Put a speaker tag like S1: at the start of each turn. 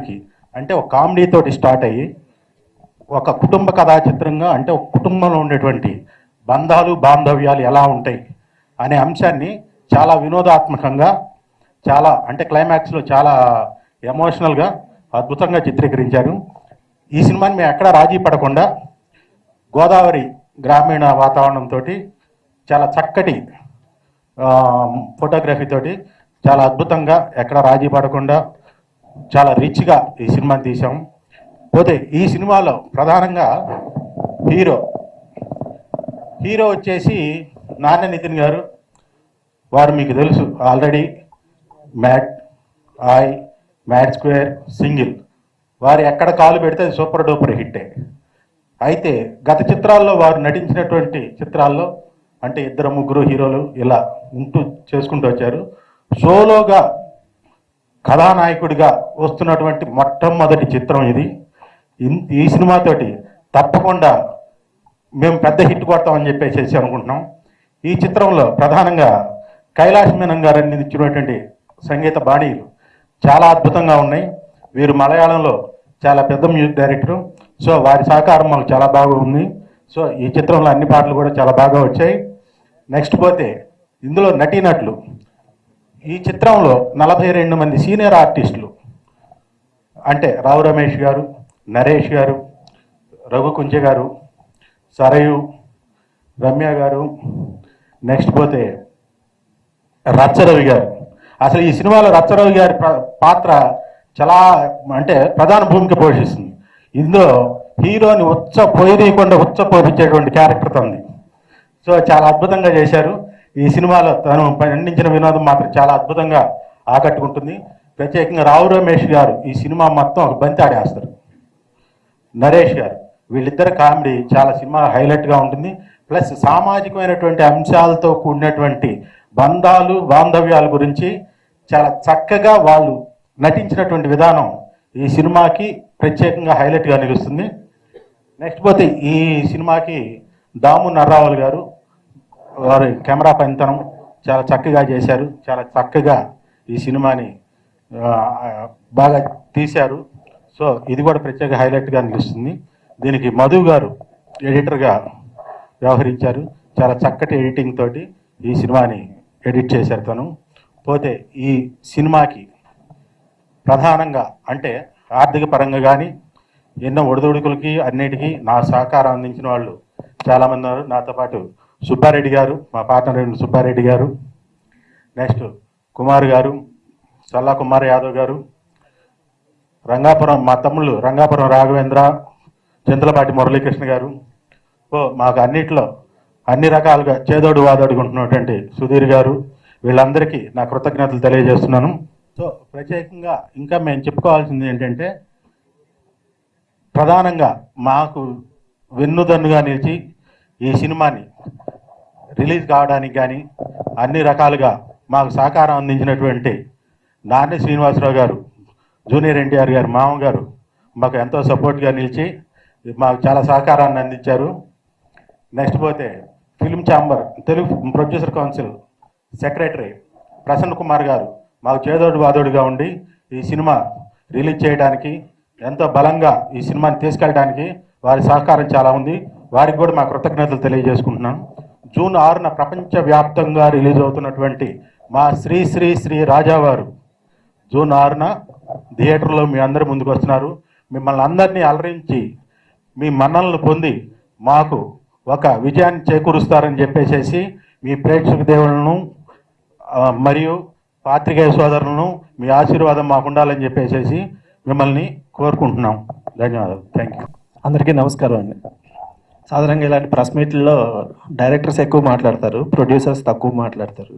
S1: చిత్రానికి అంటే ఒక కామెడీ తోటి స్టార్ట్ అయ్యి ఒక కుటుంబ కథా చిత్రంగా అంటే ఒక కుటుంబంలో ఉండేటువంటి బంధాలు బాంధవ్యాలు ఎలా ఉంటాయి అనే అంశాన్ని చాలా వినోదాత్మకంగా చాలా అంటే క్లైమాక్స్లో చాలా ఎమోషనల్గా అద్భుతంగా చిత్రీకరించారు. ఈ సినిమాని మేము ఎక్కడా రాజీ పడకుండా గోదావరి గ్రామీణ వాతావరణంతో చాలా చక్కటి ఫోటోగ్రఫీతోటి చాలా అద్భుతంగా ఎక్కడ రాజీ పడకుండా చాలా రిచ్గా ఈ సినిమాని తీసాం పోతే ఈ సినిమాలో ప్రధానంగా హీరో హీరో వచ్చేసి నాన్న నితిన్ గారు. వారు మీకు తెలుసు already mat I mat square single. వారు ఎక్కడ కాలు పెడితే అది సూపర్ డూపర్ హిట్టే. అయితే గత చిత్రాల్లో వారు నటించినటువంటి చిత్రాల్లో అంటే ఇద్దరు ముగ్గురు హీరోలు ఇలా ఉంటూ చేసుకుంటూ వచ్చారు. సోలోగా కథానాయకుడిగా వస్తున్నటువంటి మొట్టమొదటి చిత్రం ఇది. ఈ సినిమాతోటి తప్పకుండా మేము పెద్ద హిట్ కొడతామని చెప్పేసి అనుకుంటున్నాం. ఈ చిత్రంలో ప్రధానంగా కైలాష్ మీనన్ గారు అందించినటువంటి సంగీత బాణీలు చాలా అద్భుతంగా ఉన్నాయి. వీరు మలయాళంలో చాలా పెద్ద మ్యూజిక్ డైరెక్టరు. సో వారి సహకారం మాకు చాలా బాగా ఉంది. సో ఈ చిత్రంలో అన్ని పాటలు కూడా చాలా బాగా వచ్చాయి. నెక్స్ట్ పోతే ఇందులో నటీనట్లు ఈ చిత్రంలో నలభై రెండు మంది సీనియర్ ఆర్టిస్టులు అంటే రావు రమేష్ గారు నరేష్ గారు రఘుకుంజ గారు సరయు రమ్య గారు నెక్స్ట్ పోతే రచ్చరవి గారు. అసలు ఈ సినిమాలో రచ్చరవి గారి పాత్ర చాలా అంటే ప్రధాన భూమిక పోషిస్తుంది. ఇందులో హీరోని ఉచ్చ పోయనీయకుండా ఉచ్చ పోపించేటువంటి క్యారెక్టర్ ఉంది సో చాలా అద్భుతంగా చేశారు. ఈ సినిమాలో తను పండించిన వినోదం మాత్రం చాలా అద్భుతంగా ఆకట్టుకుంటుంది. ప్రత్యేకంగా రావు రమేష్ గారు ఈ సినిమా మొత్తం ఒక బంతి ఆడేస్తారు. నరేష్ గారు వీళ్ళిద్దరు కామెడీ చాలా సినిమా హైలైట్గా ఉంటుంది. ప్లస్ సామాజికమైనటువంటి అంశాలతో కూడినటువంటి బంధాలు బాంధవ్యాల గురించి చాలా చక్కగా వాళ్ళు నటించినటువంటి విధానం ఈ సినిమాకి ప్రత్యేకంగా హైలైట్గా నిలుస్తుంది. నెక్స్ట్ పోతే ఈ సినిమాకి దాము నర్రావల్ గారు వారి కెమెరా పనితనం చాలా చక్కగా చేశారు. చాలా చక్కగా ఈ సినిమాని బాగా తీశారు. సో ఇది కూడా ప్రత్యేక హైలైట్గా అనిపిస్తుంది. దీనికి మధు గారు ఎడిటర్గా వ్యవహరించారు. చాలా చక్కటి ఎడిటింగ్ తోటి ఈ సినిమాని ఎడిట్ చేశారు తను. పోతే ఈ సినిమాకి ప్రధానంగా అంటే ఆర్థిక పరంగా కానీ ఎన్నో ఒడిదొడుకులకి అన్నిటికీ నా సహకారం అందించిన వాళ్ళు చాలామంది ఉన్నారు. నాతో పాటు సుబ్బారెడ్డి గారు మా పార్టనర్ సుబ్బారెడ్డి గారు నెక్స్ట్ కుమార్ గారు చల్లా కుమార్ యాదవ్ గారు రంగాపురం మా తమ్ముళ్ళు రంగాపురం రాఘవేంద్ర చంద్రపాటి మురళీకృష్ణ గారు. ఓ మాకు అన్నిట్లో అన్ని రకాలుగా చేదోడు వాదోడుకుంటున్నటువంటి సుధీర్ గారు వీళ్ళందరికీ నా కృతజ్ఞతలు తెలియజేస్తున్నాను. సో ప్రత్యేకంగా ఇంకా మేము చెప్పుకోవాల్సింది ఏంటంటే ప్రధానంగా మాకు వెన్నుదన్నుగా నిలిచి ఈ సినిమాని రిలీజ్ కావడానికి కానీ అన్ని రకాలుగా మాకు సహకారం అందించినటువంటి నాని శ్రీనివాసరావు గారు జూనియర్ ఎన్టీఆర్ గారు మామ గారు మాకు ఎంతో సపోర్ట్గా నిలిచి మాకు చాలా సహకారాన్ని అందించారు. నెక్స్ట్ పోతే film chamber Telugu producer council secretary Prasanna Kumar గారు మాకు చేదోడు వాదోడుగా ఉండి ఈ సినిమా రిలీజ్ చేయడానికి ఎంతో బలంగా ఈ సినిమాని తీసుకెళ్ళడానికి వారి సహకారం చాలా ఉంది. వారికి కూడా మా కృతజ్ఞతలు తెలియజేసుకుంటున్నాం. జూన్ ఆరున ప్రపంచవ్యాప్తంగా రిలీజ్ అవుతున్నటువంటి మా శ్రీ శ్రీ శ్రీ రాజావారు జూన్ ఆరున థియేటర్లో మీ అందరి ముందుకు వస్తున్నారు. మిమ్మల్ని అందరినీ అలరించి మీ మన్నలను పొంది మాకు ఒక విజయాన్ని చేకూరుస్తారని చెప్పేసేసి మీ ప్రేక్షక దేవులను మరియు పాత్రికేయ సోదరులను మీ ఆశీర్వాదం మాకు ఉండాలని చెప్పేసేసి మిమ్మల్ని కోరుకుంటున్నాం. ధన్యవాదాలు. థ్యాంక్ యూ
S2: అందరికీ నమస్కారం అండి. సాధారణంగా ఇలాంటి ప్రెస్ మీట్లలో డైరెక్టర్స్ ఎక్కువ మాట్లాడతారు ప్రొడ్యూసర్స్ తక్కువ మాట్లాడతారు.